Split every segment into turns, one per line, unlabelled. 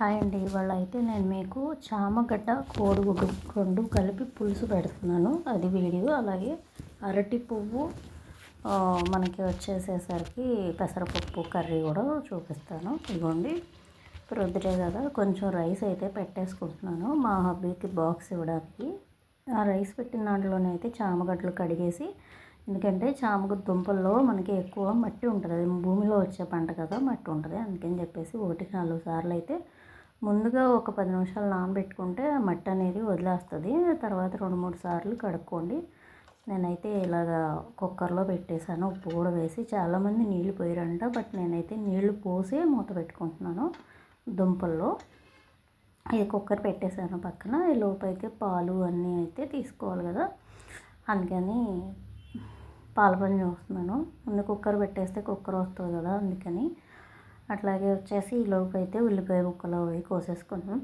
Hi అండి. ఇవాళ అయితే నేను మీకు చామగడ్డ కోడిగుడ్డు రెండు కలిపి పులుసు పెడుతున్నాను. అది వీడియో అలాగే అరటి పువ్వు మనకి వచ్చేసేసరికి పెసరపప్పు కర్రీ కూడా చూపిస్తాను. ఇదిగోండి. ప్రొద్దుటే కదా కొంచెం రైస్ అయితే పెట్టేసుకుంటున్నాను. మా హబ్బీకి బాక్స్ ఇవ్వడానికి. ఆ రైస్ పెట్టిన దాంట్లోనే అయితే చామగడ్డలు కడిగేసి ఎందుకంటే చామగడ్డ దుంపల్లో మనకి ఎక్కువ మట్టి ఉంటుంది. అది భూమిలో వచ్చే పంట కదా మట్టి ఉంటుంది. అందుకని చెప్పేసి ఒకటి నాలుగు సార్లు అయితే ముందుగా ఒక పది నిమిషాలు నానబెట్టుకుంటే మట్టి అనేది వదిలేస్తుంది. తర్వాత రెండు మూడు సార్లు కడుక్కోండి. నేనైతే ఇలాగా కుక్కర్లో పెట్టేశాను. ఉప్పు కూడా వేసి చాలామంది నీళ్ళు పోయారంట బట్ నేనైతే నీళ్ళు పోసే మూత పెట్టుకుంటున్నాను దుంపల్లో. ఇది కుక్కర్ పెట్టేశాను పక్కన. ఈ లోపు అయితే పాలు అన్నీ అయితే తీసుకోవాలి కదా. అందుకని పాల పని చూస్తున్నాను. ముందు కుక్కర్ పెట్టేస్తే కుక్కర్ వస్తుంది కదా అందుకని అట్లాగే వచ్చేసి ఈలోపు అయితే ఉల్లిపాయ ముక్కలు అవి కోసేసుకున్నాం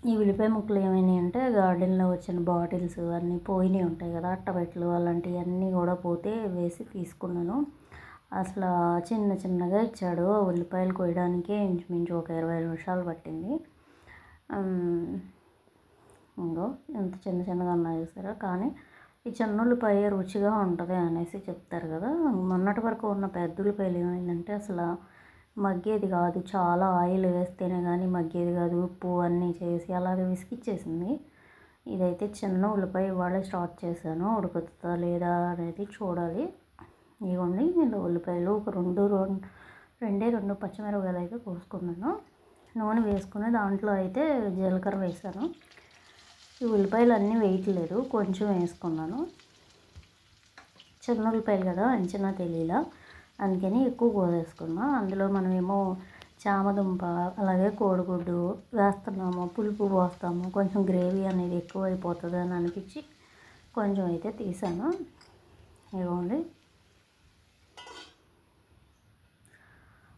ఈ ఉల్లిపాయ ముక్కలు ఏమైనాయి అంటే గార్డెన్లో వచ్చిన బాటిల్స్ అన్నీ పోయినాయి ఉంటాయి కదా అట్టబెట్టలు అలాంటివి అన్నీ కూడా పోతే వేసి తీసుకున్నాను. అసలు చిన్న చిన్నగా ఇచ్చాడు ఉల్లిపాయలు కోయడానికే ఇంచుమించు ఒక ఇరవై నిమిషాలు పట్టింది. ఇంకో ఎంత చిన్న చిన్నగా ఉన్నాయి చూసారా? కానీ ఈ చిన్న ఉల్లిపాయ రుచిగా ఉంటుంది అనేసి చెప్తారు కదా. మొన్నటి వరకు ఉన్న పెద్ద ఉల్లిపాయలు ఏమైందంటే అసలు మగ్గేది కాదు. చాలా ఆయిల్ వేస్తేనే కానీ మగ్గేది కాదు. ఉప్పు అన్నీ చేసి అలాగే విసిగిచ్చేసింది. ఇదైతే చిన్న ఉల్లిపాయ ఇవాళ స్టార్ట్ చేశాను. ఉడుకుతుందా లేదా అనేది చూడాలి. ఇవ్వండి నేను ఉల్లిపాయలు ఒక రెండు రెండు రెండే రెండు పచ్చిమిరపకాయలు అయితే కోసుకున్నాను. నూనె వేసుకుని దాంట్లో అయితే జీలకర్ర వేసాను ఈ ఉల్లిపాయలు అన్నీ వేయట్లేదు. కొంచెం వేసుకున్నాను. చిన్న ఉల్లిపాయలు కదా అంచనా తెలియలా. అందుకని ఎక్కువ కోసేసుకున్నా అందులో మనమేమో చామదుంప అలాగే కోడిగుడ్డు వేస్తున్నాము పులుపు పోస్తాము కొంచెం గ్రేవీ అనేది ఎక్కువ అయిపోతుంది అని అనిపించి కొంచెం అయితే తీసాను. ఇవ్వండి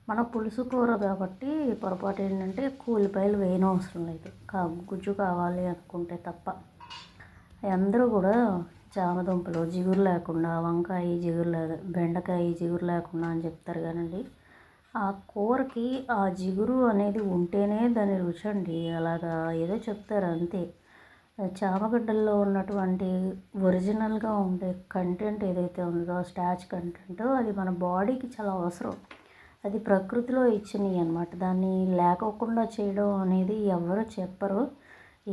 మన పులుసు కూర కాబట్టి పొరపాటు ఏంటంటే కూలిపాయలు వేయనవసరం లేదు. కా గుజ్జు కావాలి అనుకుంటే తప్ప. అందరూ కూడా చామదుంపలు జిగురు లేకుండా వంకాయ జిగురు లే బెండకాయ జిగురు లేకుండా అని చెప్తారు కానండి ఆ కూరకి ఆ జిగురు అనేది ఉంటేనే దాని రుచి అండి. అలాగా ఏదో చెప్తారు అంతే. చామగడ్డల్లో ఉన్నటువంటి ఒరిజినల్గా ఉండే కంటెంట్ ఏదైతే ఉందో స్టాచ్ కంటెంట్ అది మన బాడీకి చాలా అవసరం. అది ప్రకృతిలో ఇచ్చినవి అనమాట దాన్ని లేకోకుండా చేయడం అనేది ఎవరు చెప్పరు.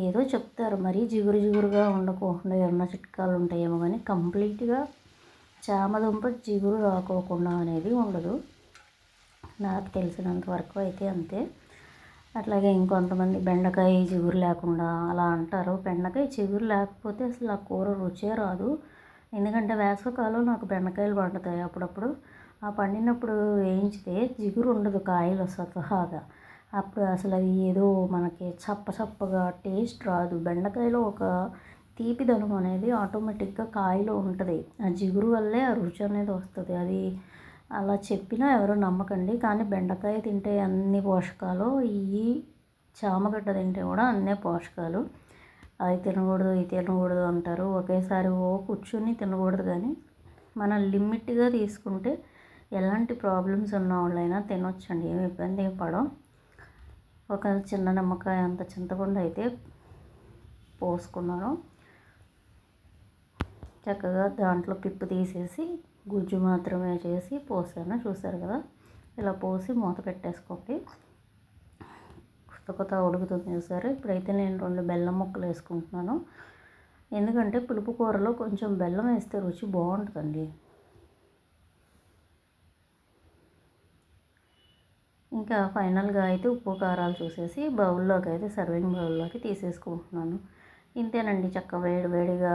ఏదో చెప్తారు. మరీ జిగురు జిగురుగా ఉండకోకుండా ఏమన్నా చిట్కాలు ఉంటాయేమో కానీ కంప్లీట్గా చామదుంప జిగురు రాకోకుండా అనేది ఉండదు. నాకు తెలిసినంత వరకు అయితే అంతే. అట్లాగే ఇంకొంతమంది బెండకాయ జిగురు లేకుండా అలా అంటారు. బెండకాయ చిగురు లేకపోతే అసలు ఆ కూర రుచే రాదు. ఎందుకంటే వేసవకాలం నాకు బెండకాయలు పండుతాయి అప్పుడప్పుడు. ఆ పండినప్పుడు వేయించితే జిగురు ఉండదు కాయలు స్వతహాగా అప్పుడు అసలు అది ఏదో మనకి చప్ప చప్పగా టేస్ట్ రాదు. బెండకాయలో ఒక తీపిదనం అనేది ఆటోమేటిక్గా కాయలో ఉంటుంది. ఆ జిగురు వల్లే ఆ రుచి అనేది వస్తుంది. అది అలా చెప్పినా ఎవరు నమ్మకండి. కానీ బెండకాయ తింటే అన్ని పోషకాలు ఈ చామగడ్డ తింటే కూడా అన్నీ పోషకాలు. అది తినకూడదు ఇది తినకూడదు అంటారు. ఒకేసారి ఓ కూర్చుని తినకూడదు కానీ మనం లిమిట్గా తీసుకుంటే ఎలాంటి ప్రాబ్లమ్స్ ఉన్న వాళ్ళైనా తినొచ్చండి. ఏమి ఇబ్బంది ఏం పడం ఒక చిన్న నిమ్మకాయ అంత చింతపండు అయితే పోసుకున్నాను. చక్కగా దాంట్లో పిప్పు తీసేసి గుజ్జు మాత్రమే చేసి పోసాను. చూసారు కదా? ఇలా పోసి మూత పెట్టేసుకోండి. కొత్త కొత్త ఉడుకుతుంది చూసారు? ఇప్పుడైతే నేను రెండు బెల్లం ముక్కలు వేసుకుంటున్నాను. ఎందుకంటే పులుపు కూరలో కొంచెం బెల్లం వేస్తే రుచి బాగుంటుందండి. ఇంకా ఫైనల్గా అయితే ఉప్పు కారాలు చూసేసి బౌల్లోకి అయితే సర్వింగ్ బౌల్లోకి తీసేసుకుంటున్నాను. ఇంతేనండి చక్క వేడి వేడిగా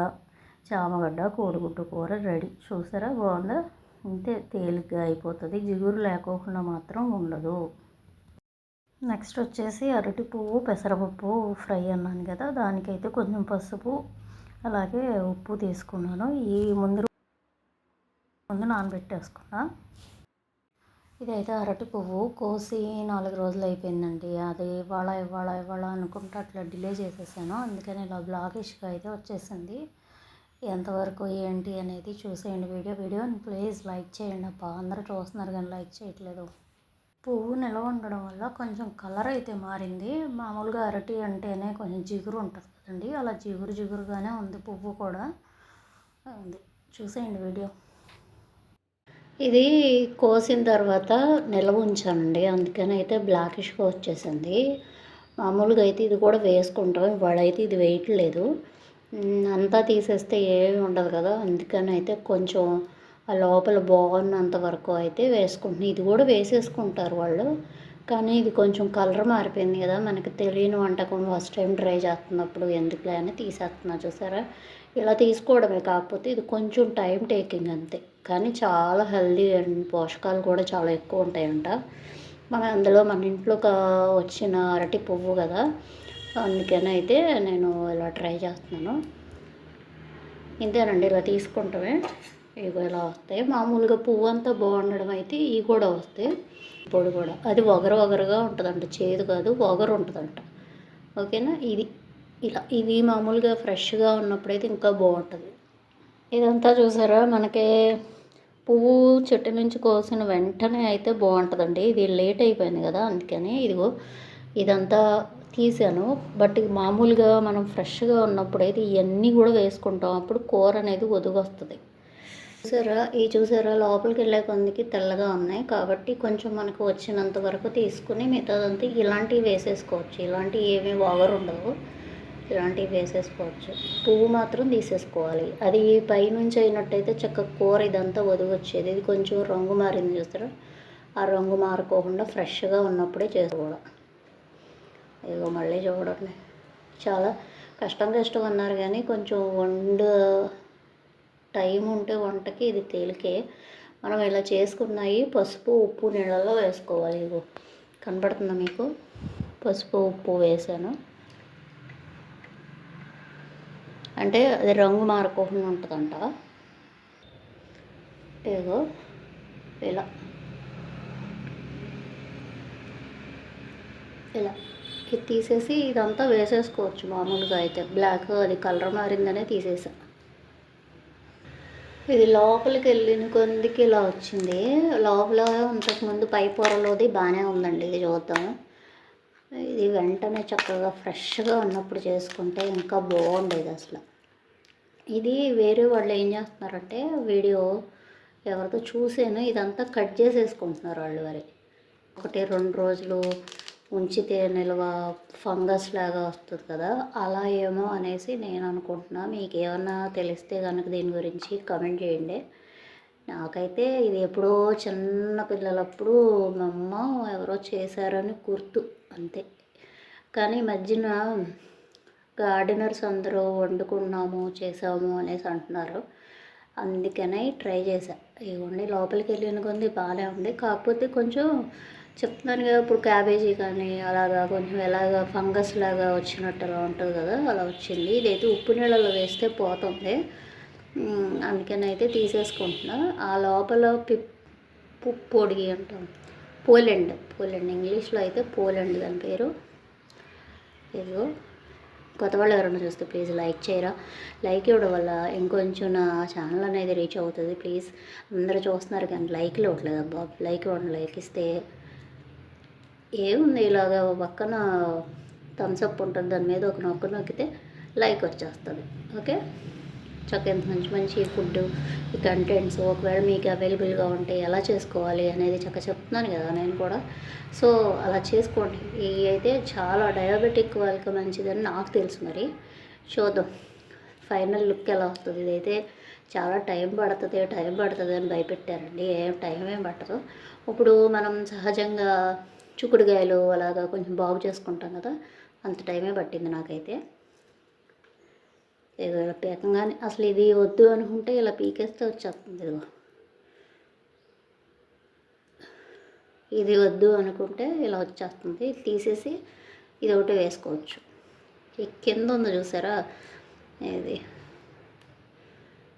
చామగడ్డ కోడిగుడ్డు కూర రెడీ. చూసారా? బాగుందా? ఇంతే తేలిగ్గా అయిపోతుంది. జిగురు లేకోకుండా మాత్రం ఉండదు. నెక్స్ట్ వచ్చేసి అరటి పువ్వు పెసరపప్పు ఫ్రై అన్నాను కదా దానికైతే కొంచెం పసుపు అలాగే ఉప్పు తీసుకున్నాను. ఈ ముందు ముందు నానబెట్టేసుకున్నా. ఇదైతే అరటి పువ్వు కోసి నాలుగు రోజులు అయిపోయిందండి. అది ఇవాళ ఇవాళ ఇవాళ అనుకుంటే అట్లా డిలే చేసేసాను. అందుకని ఇలా బ్లాగిష్గా అయితే వచ్చేసింది. ఎంతవరకు ఏంటి అనేది చూసేయండి వీడియో. వీడియోని ప్లీజ్ లైక్ చేయండి అప్ప అందరూ చూస్తున్నారు కానీ లైక్ చేయట్లేదు. పువ్వు నిలవ ఉండడం వల్ల కొంచెం కలర్ అయితే మారింది. మామూలుగా అరటి అంటేనే కొంచెం జిగురు ఉంటుంది కదండి. అలా జిగురు జిగురుగానే ఉంది పువ్వు కూడా. ఉంది చూసేయండి వీడియో. ఇది కోసిన తర్వాత నిల్వ ఉంచానండి. అందుకని అయితే బ్లాకిష్గా వచ్చేసింది. మామూలుగా అయితే ఇది కూడా వేసుకుంటాం. ఇవాళైతే ఇది వేయట్లేదు అంతా తీసేస్తే ఏమి ఉండదు కదా. అందుకని అయితే కొంచెం ఆ లోపల బాగున్నంత వరకు అయితే వేసుకుంటున్నాను ఇది కూడా వేసేసుకుంటారు వాళ్ళు. కానీ ఇది కొంచెం కలర్ మారిపోయింది కదా. మనకి తెలియని వంటకం ఫస్ట్ టైం ట్రై చేస్తున్నప్పుడు ఎందుకులే అని తీసేస్తున్నా చూసారా? ఇలా తీసుకోవడమే. కాకపోతే ఇది కొంచెం టైం టేకింగ్ అంతే. కానీ చాలా హెల్దీ అండ్ పోషకాలు కూడా చాలా ఎక్కువ ఉంటాయంట. మన అందులో మన ఇంట్లో ఒక వచ్చిన అరటి పువ్వు కదా అందుకని అయితే నేను ఇలా ట్రై చేస్తున్నాను. ఇంతేనండి ఇలా తీసుకుంటామే. ఇవి ఇలా వస్తాయి. మామూలుగా పువ్వు అంతా బాగుండడం అయితే ఇవి కూడా వస్తాయి. పొడి కూడా. అది ఒగరు ఒగరుగా ఉంటుందంట. చేదు కాదు ఒగరు ఉంటుందంట. ఓకేనా? ఇది ఇలా. ఇది మామూలుగా ఫ్రెష్గా ఉన్నప్పుడైతే ఇంకా బాగుంటుంది. ఇదంతా చూసారా? మనకి పువ్వు చెట్టు నుంచి కోసిన వెంటనే అయితే బాగుంటుందండి. ఇది లేట్ అయిపోయింది కదా అందుకని ఇదిగో ఇదంతా తీసాను. బట్ మామూలుగా మనం ఫ్రెష్గా ఉన్నప్పుడు అయితే ఇవన్నీ కూడా వేసుకుంటాం. అప్పుడు కూర అనేది ఒదుగొస్తుంది. చూసారా? ఈ చూసారా? లోపలికి వెళ్ళే కొందికి తెల్లగా ఉన్నాయి. కాబట్టి కొంచెం మనకు వచ్చినంత వరకు తీసుకుని మిగతాదంతా ఇలాంటివి వేసేసుకోవచ్చు. ఇలాంటివి ఏమీ ఓవర్ ఉండవు. ఇలాంటివి వేసేసుకోవచ్చు. పువ్వు మాత్రం తీసేసుకోవాలి. అది పైనుంచి అయినట్టయితే చక్కగా కూర ఇదంతా వదిగొచ్చేది. ఇది కొంచెం రంగు మారింది చూస్తారా? ఆ రంగు మారుకోకుండా ఫ్రెష్గా ఉన్నప్పుడే చేసుకోవడం ఇదిగో మళ్ళీ చూడండి. చాలా కష్టం కష్టం అన్నారు కానీ కొంచెం వండ టైం ఉంటే వంటకి ఇది తేలికే. మనం ఇలా చేసుకున్నాయి పసుపు ఉప్పు నీళ్ళలో వేసుకోవాలి. ఇగో కనపడుతుందా మీకు? పసుపు ఉప్పు వేసాను. అంటే అది రంగు మారకోకుండా ఉంటుందంట. ఏదో ఇలా. ఇలా. ఇది తీసేసి ఇదంతా వేసేసుకోవచ్చు మామూలుగా అయితే. బ్లాక్ అది కలర్ మారిందనే తీసేసా. ఇది లోపలికి వెళ్ళిన కొందికి ఇలా వచ్చింది. లోపల ఇంతకుముందు పై పొరలోది బాగానే ఉందండి ఇది చూద్దాం. ఇది వెంటనే చక్కగా ఫ్రెష్గా ఉన్నప్పుడు చేసుకుంటే ఇంకా బాగుండేది అసలు. ఇది వేరే వాళ్ళు ఏం చేస్తున్నారంటే వీడియో ఎవరితో చూసాను ఇదంతా కట్ చేసేసుకుంటున్నారు వాళ్ళు వారి ఒకటి రెండు రోజులు ఉంచితే నిల్వ ఫంగస్ లాగా వస్తుంది కదా అలా ఏమో అనేసి నేను అనుకుంటున్నా. మీకు ఏమన్నా తెలిస్తే కనుక దీని గురించి కమెంట్ చేయండి. నాకైతే ఇది ఎప్పుడో చిన్న పిల్లలప్పుడు మా అమ్మ ఎవరో చేశారని గుర్తు అంతే. కానీ ఈ మధ్యన గార్డెనర్స్ అందరూ వండుకున్నాము చేసాము అనేసి అంటున్నారు. అందుకనే ట్రై చేశా. ఇవ్వండి లోపలికి వెళ్ళిన కొంది బాగానే ఉంది. కాకపోతే కొంచెం చెప్తున్నాను కదా ఇప్పుడు క్యాబేజీ కానీ అలాగా కొంచెం ఎలాగ ఫంగస్ లాగా వచ్చినట్టు అలా ఉంటుంది కదా అలా వచ్చింది. ఇదైతే ఉప్పు నీళ్ళలో వేస్తే పోతుంది. అందుకనైతే అందుకని అయితే తీసేసుకుంటున్నా. ఆ లోపల పిప్పు పొడిగి అంటాం. పోలెండ్ పోలెండ్. ఇంగ్లీష్లో అయితే పోలెండ్ దాని పేరు. ఏదో కొత్త వాళ్ళు ఎవరైనా చూస్తే ప్లీజ్ లైక్ చేయరా. లైక్ ఇవ్వడం వల్ల ఇంకొంచెం నా ఛానల్ అనేది రీచ్ అవుతుంది. ప్లీజ్ అందరూ చూస్తున్నారు కానీ లైక్లు ఇవ్వట్లేదు అబ్బా. లైక్ ఇవ్వండి లైక్ ఇస్తే ఏముంది ఇలాగ పక్కన థమ్స్అప్ ఉంటుంది. దాని మీద ఒక నొక్కు నొక్కితే లైక్ వచ్చేస్తుంది. ఓకే చక్కగా మంచి మంచి ఫుడ్ ఈ కంటెంట్స్ ఒకవేళ మీకు అవైలబుల్గా ఉంటే ఎలా చేసుకోవాలి అనేది చక్క చెప్తున్నాను కదా నేను కూడా. సో అలా చేసుకోండి. ఇవి అయితే చాలా డయాబెటిక్ వాళ్ళకి మంచిదని నాకు తెలుసు మరి. చూద్దాం. ఫైనల్ లుక్ ఎలా వస్తుంది? ఇదైతే చాలా టైం పడుతుంది టైం పడుతుంది అని భయపెట్టారండి. ఏం టైం ఏం పట్టదు. ఇప్పుడు మనం సహజంగా చుక్కుడుకాయలు అలాగా కొంచెం బాగు చేసుకుంటాం కదా. అంత టైమే పట్టింది నాకైతే. ఇదిగో ఇలా పీకంగానే అసలు ఇది వద్దు అనుకుంటే ఇలా పీకేస్తే వచ్చేస్తుంది ఇదిగో. ఇది వద్దు అనుకుంటే ఇలా వచ్చేస్తుంది. తీసేసి ఇది ఒకటి వేసుకోవచ్చు. ఈ కింద ఉంది చూసారా? ఇది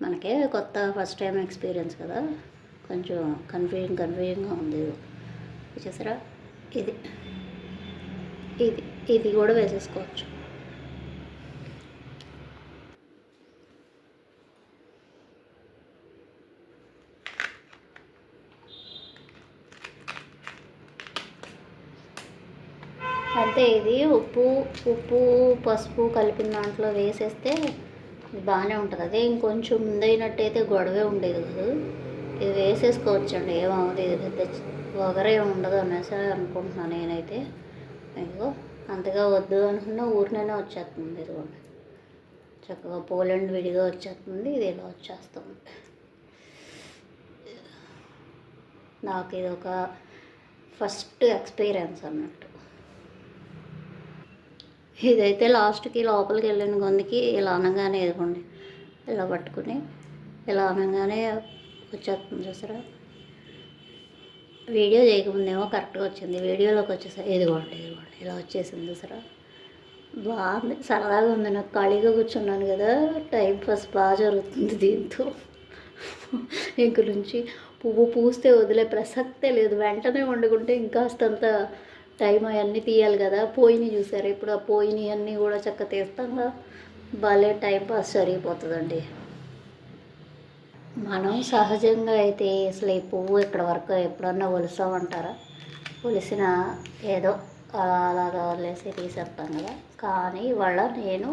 మనకే కొత్త ఫస్ట్ టైం ఎక్స్పీరియన్స్ కదా. కొంచెం కన్ఫ్యూజింగ్ కన్ఫ్యూజింగ్గా ఉంది ఇది. చూసారా? ఇది ఇది ఇది కూడా వేసేసుకోవచ్చు అంతే ఇది ఉప్పు ఉప్పు పసుపు కలిపిన దాంట్లో వేసేస్తే బాగానే ఉంటుంది. అదే ఇంకొంచెం ముందైనట్టయితే గొడవే ఉండేది కదా. ఇది వేసేసుకోవచ్చండి. ఏమవుతుంది ఇది పెద్ద వగరే ఉండదు అనేసి అనుకుంటున్నాను నేనైతే. ఇదిగో అంతగా వద్దు అనుకున్న ఊరినైనా వచ్చేస్తుంది ఇదిగోండి. చక్కగా పోలండ్ విడిగా వచ్చేస్తుంది. ఇది ఇలా వచ్చేస్తుంది. నాకు ఇది ఒక ఫస్ట్ ఎక్స్పీరియన్స్ అన్నట్టు. ఇదైతే లాస్ట్కి లోపలికి వెళ్ళిన కొందికి ఇలా అనగానే ఎదుగుండి ఇలా పట్టుకుని ఇలా అనగానే వచ్చేస్తుంది చూసారా? వీడియో చేయకముందేమో కరెక్ట్గా వచ్చింది. వీడియోలోకి వచ్చేసరి ఇదిగోండి ఇదిగోండి ఇలా వచ్చేసింది చూసారా? బాగుంది. సరదాగా ఉంది. నాకు ఖాళీగా కూర్చున్నాను కదా. టైం పాస్ బాగా జరుగుతుంది దీంతో. ఇంక నుంచి పువ్వు పూస్తే వదిలే ప్రసక్తే లేదు. వెంటనే వండుకుంటే ఇంకాస్తంత టైం అవన్నీ తీయాలి కదా. పోయిని చూసారు? ఇప్పుడు ఆ పోయిని అన్నీ కూడా చక్క తీస్తాగా. భలే టైం పాస్ జరిగిపోతుందండి. మనం సహజంగా అయితే అసలు ఈ పువ్వు ఇక్కడ వరకు ఎప్పుడన్నా ఒలిసామంటారా? ఒలిసిన ఏదో అలా అలాగా వదిలేసి తీసేస్తాం కదా. కానీ వాళ్ళ నేను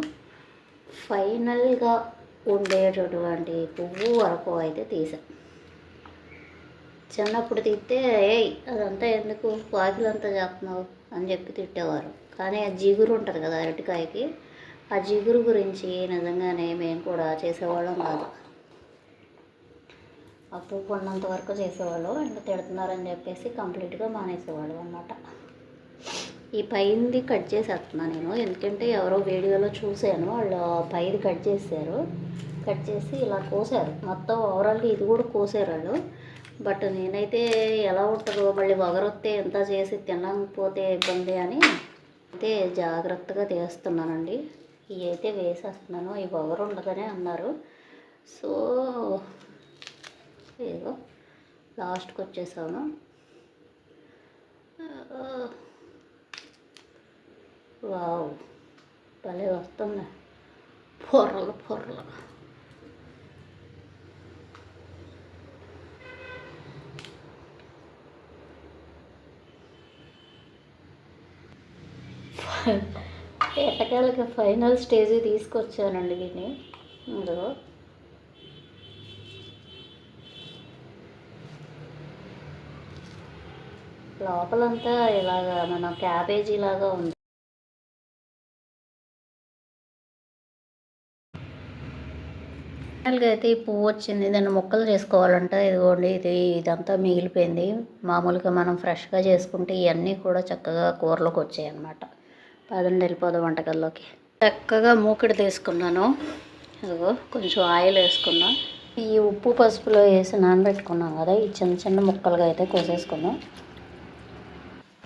ఫైనల్గా ఉండేటటువంటి పువ్వు వరకు అయితే తీసాను చిన్నప్పుడు తిట్టే ఏయ్ అదంతా ఎందుకు? వాకిలంతా చేస్తున్నావు? అని చెప్పి తిట్టేవారు. కానీ ఆ జిగురు ఉంటుంది కదా అరటికాయకి ఆ జిగురు గురించి నిజంగానే మేము కూడా చేసేవాళ్ళం కాదు. అప్పుడు కొన్నంత వరకు చేసేవాళ్ళు ఇంకా తిడుతున్నారని చెప్పేసి కంప్లీట్గా మానేసేవాళ్ళు అన్నమాట. ఈ పైంది కట్ చేసేస్తున్నాను నేను. ఎందుకంటే ఎవరో వీడియోలో చూశాను వాళ్ళు పైది కట్ చేశారు. కట్ చేసి ఇలా కోసారు. మొత్తం ఓవరాల్గా ఇది కూడా కోసారు వాళ్ళు. బట్ నేనైతే ఎలా ఉంటుందో మళ్ళీ వగరొత్తే ఎంత చేసి తినకపోతే ఇబ్బంది అని అయితే జాగ్రత్తగా తీస్తున్నానండి. ఇవి అయితే వేసేస్తున్నాను. ఈ వగరు ఉండదని అన్నారు. సో ఏదో లాస్ట్కి వచ్చేసాను. వావ్ భలే వస్తుంది పొర్రలు పొర్రలు. ఎట్టకేళ్ళకి ఫైనల్ స్టేజ్ తీసుకొచ్చానండి దీన్ని ఇందులో లోపలంతా ఇలాగా మన క్యాబేజీ లాగా ఉంది. ఫైనల్గా అయితే ఈ పువ్వు వచ్చింది. దాన్ని ముక్కలు చేసుకోవాలంట. ఇదిగోండి ఇది ఇదంతా మిగిలిపోయింది. మామూలుగా మనం ఫ్రెష్గా చేసుకుంటే ఇవన్నీ కూడా చక్కగా కూరలోకి వచ్చాయి అన్నమాట పదండి వెళ్ళిపోదాం వంటకాల్లోకి చక్కగా మూకిడి తీసుకున్నాను. ఇదిగో కొంచెం ఆయిల్ వేసుకున్నా. ఈ ఉప్పు పసుపులో వేసి నానబెట్టుకున్నాం కదా ఈ చిన్న చిన్న ముక్కలుగా అయితే కోసేసుకున్నాం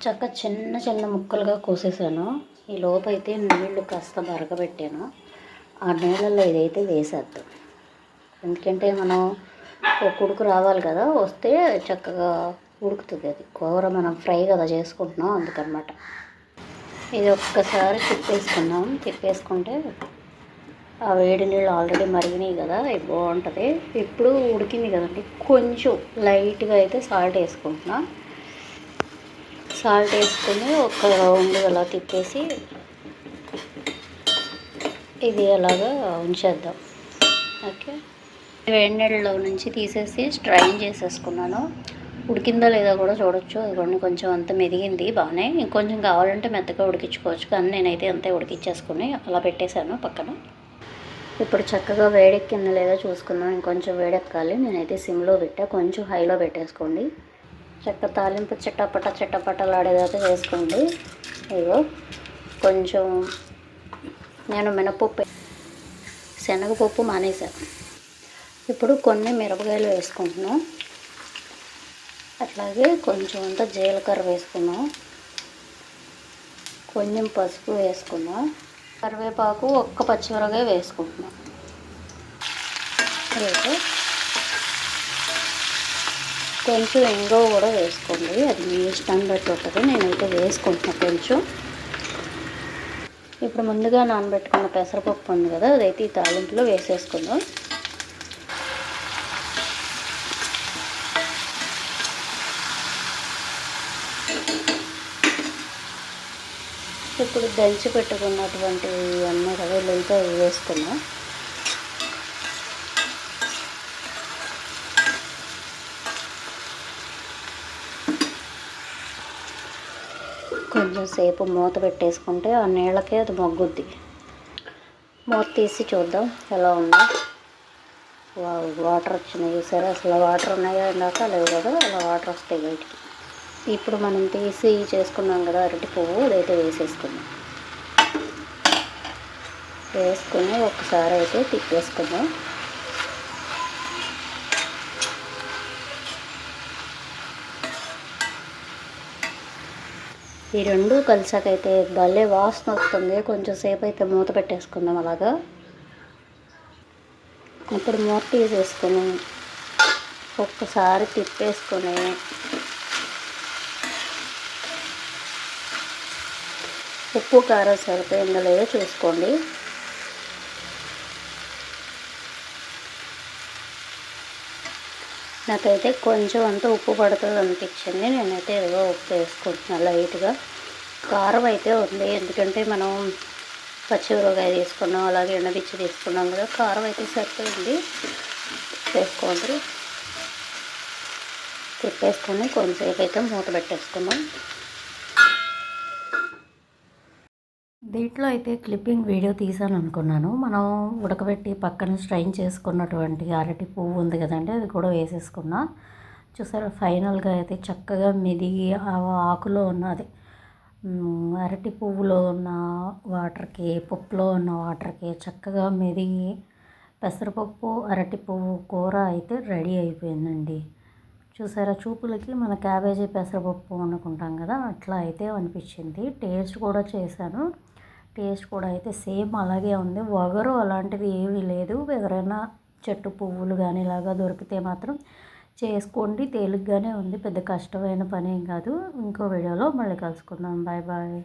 చక్క చిన్న చిన్న ముక్కలుగా కోసేసాను. ఈ లోపు అయితే నీళ్ళు కాస్త మరగబెట్టాను. ఆ నీళ్ళల్లో ఇదైతే వేసేద్దాం. ఎందుకంటే మనం ఒక ఉడుకు రావాలి కదా వస్తే చక్కగా ఉడుకుతుంది అది. కూర మనం ఫ్రై కదా చేసుకుంటున్నాం అందుకనమాట. ఇది ఒక్కసారి తిప్పేసుకున్నాం తిప్పేసుకుంటే ఆ వేడి నీళ్ళు ఆల్రెడీ మరిగినాయి కదా ఇది బాగుంటుంది. ఇప్పుడు ఉడికింది కదండి కొంచెం లైట్గా అయితే సాల్ట్ వేసుకుంటున్నా. సాల్ట్ వేసుకుని ఒక రౌండ్ అలా తిప్పేసి ఇది అలాగా ఉంచేద్దాం. ఓకే. వేడి నీళ్ళలో నుంచి తీసేసి స్ట్రైన్ చేసేసుకున్నాను. ఉడికిందో లేదో కూడా చూడొచ్చు. ఇదిగోండి కొంచెం అంత మెదిగింది బాగానే ఇంకొంచెం కావాలంటే మెత్తగా ఉడికించుకోవచ్చు. కానీ నేనైతే అంతే ఉడికించేసుకుని అలా పెట్టేశాను పక్కన. ఇప్పుడు చక్కగా వేడెక్కిందో లేదో చూసుకుందాం. ఇంకొంచెం వేడెక్కాలి. నేనైతే సిమ్లో పెట్టా. కొంచెం హైలో పెట్టేసుకోండి. చక్క తాలింపు చిట్టపట చిట్టపట్టలాడేదైతే వేసుకోండి. ఇదిగో కొంచెం నేను మినపప్పు శనగపప్పు మానేశాను ఇప్పుడు కొన్ని మిరపకాయలు వేసుకుంటున్నాను అట్లాగే కొంచెం అంత జీలకర్ర వేసుకున్నాం. కొంచెం పసుపు వేసుకున్నాం. కరివేపాకు ఒక్క పచ్చిమిరకాయ వేసుకుంటున్నాం. రేపు కొంచెం ఇంగో కూడా వేసుకోండి. అది మీ ఇష్టం బట్టి ఉంటుంది. నేనైతే వేసుకుంటున్నాను కొంచెం. ఇప్పుడు ముందుగా నానబెట్టుకున్న పెసరపప్పు ఉంది కదా అదైతే ఈ తాలింపులో వేసేసుకుందాం ఇప్పుడు దంచి పెట్టుకున్నటువంటి అన్నీ కదా వెల్లుల్లిపాయ వేసుకున్నాం కొంచెం సేపు మూత పెట్టేసుకుంటే ఆ నీళ్ళకే అది మగ్గుద్ది. మూత తీసి చూద్దాం ఎలా ఉందో. వాటర్ వచ్చినాయి సరే అసలు వాటర్ ఉన్నాయా ఇందాక లేవు కదా అలా వాటర్ వస్తాయి బయటికి. ఇప్పుడు మనం తీసి చేసుకున్నాం కదా అరటి పువ్వు అదైతే వేసేసుకుందాం. వేసుకుని ఒకసారి అయితే తిప్పేసుకుందాం. ఈ రెండు కలిసాకైతే భలే వాసన వస్తుంది. కొంచెం సేపు అయితే మూత పెట్టేసుకుందాం అలాగా. ఇప్పుడు మూత తీసేసుకుని ఒక్కసారి తిప్పేసుకొని ఉప్పు కారం సరిపోయిందో లేదో చూసుకోండి. నాకైతే కొంచెం అంత ఉప్పు పడుతుంది అనిపించింది. నేనైతే ఏదో ఉప్పు వేసుకుంటున్నాను లైట్గా. కారం అయితే ఉంది. ఎందుకంటే మనం పచ్చిమిరపకాయ తీసుకున్నాం అలాగే ఎండమిర్చి తీసుకున్నాం కదా కారం అయితే సరిపోయింది. వేసుకోండి. తిప్పేసుకొని కొంచెంసేపు అయితే మూత పెట్టేసుకున్నాం దీంట్లో అయితే క్లిప్పింగ్ వీడియో తీసాను అనుకున్నాను. మనం ఉడకబెట్టి పక్కన స్ట్రైన్ చేసుకున్నటువంటి అరటి పువ్వు ఉంది కదండి అది కూడా వేసేసుకున్నా. చూసారా ఫైనల్గా అయితే చక్కగా మెదిగి ఆ ఆకులో ఉన్నది అరటి పువ్వులో ఉన్న వాటర్కి పప్పులో ఉన్న వాటర్కి చక్కగా మెదిగి పెసరపప్పు అరటి పువ్వు కూర అయితే రెడీ అయిపోయిందండి. చూసారా చూపులకి మన క్యాబేజీ పెసరపప్పు వండుకుంటాం కదా అట్లా అయితే అనిపించింది. టేస్ట్ కూడా చేశాను. టేస్ట్ కూడా అయితే సేమ్ అలాగే ఉంది. వగరు అలాంటిది ఏమీ లేదు. ఎవరైనా చెట్టు పువ్వులు కానీ ఇలాగా దొరికితే మాత్రం చేసుకోండి. తేలిగ్గానే ఉంది. పెద్ద కష్టమైన పని ఏం కాదు. ఇంకో వీడియోలో మళ్ళీ కలుసుకుందాం. Bye bye.